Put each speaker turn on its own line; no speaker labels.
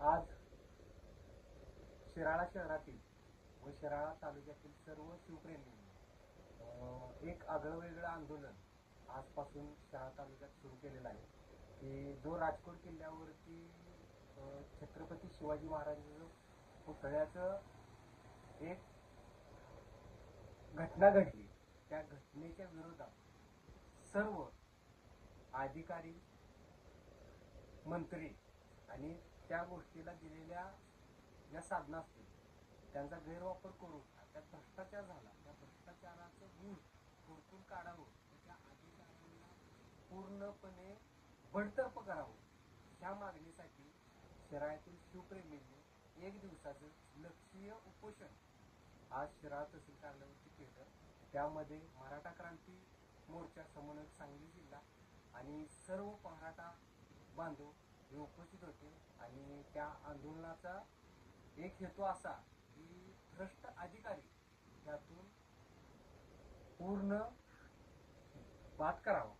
आज शिराळा शहरातील व शिराळा तालुक्यातील सर्व शिवप्रेमींनी एक आगळंवेगळं आंदोलन आजपासून शहाळा तालुक्यात सुरू केलेलं आहे. की जो राजकोट किल्ल्यावरती छत्रपती शिवाजी महाराजांचं पुतळ्याचं एक घटना घडली त्या घटनेच्या विरोधात सर्व अधिकारी मंत्री आणि त्या गोष्टीला दिलेल्या ज्या साधना असतील त्यांचा गैरवापर करून त्यात भ्रष्टाचार झाला त्या भ्रष्टाचाराचं गुण खोडून काढावं व त्या अधिकाऱ्यांना पूर्णपणे बडतर्फ करावं. ह्या मागणीसाठी शहरातील शिवप्रेमींनी एक दिवसाचं लक्षीय उपोषण आज शिराळ तहसील कार्यालयावरती केलं. त्यामध्ये मराठा क्रांती मोर्चा समन्वयक सांगली जिल्हा आणि सर्व मराठा बांधव हे उपस्थित होते आणि त्या आंदोलनाचा एक हेतू असा की भ्रष्ट अधिकारी त्यातून पूर्ण बाद करावा.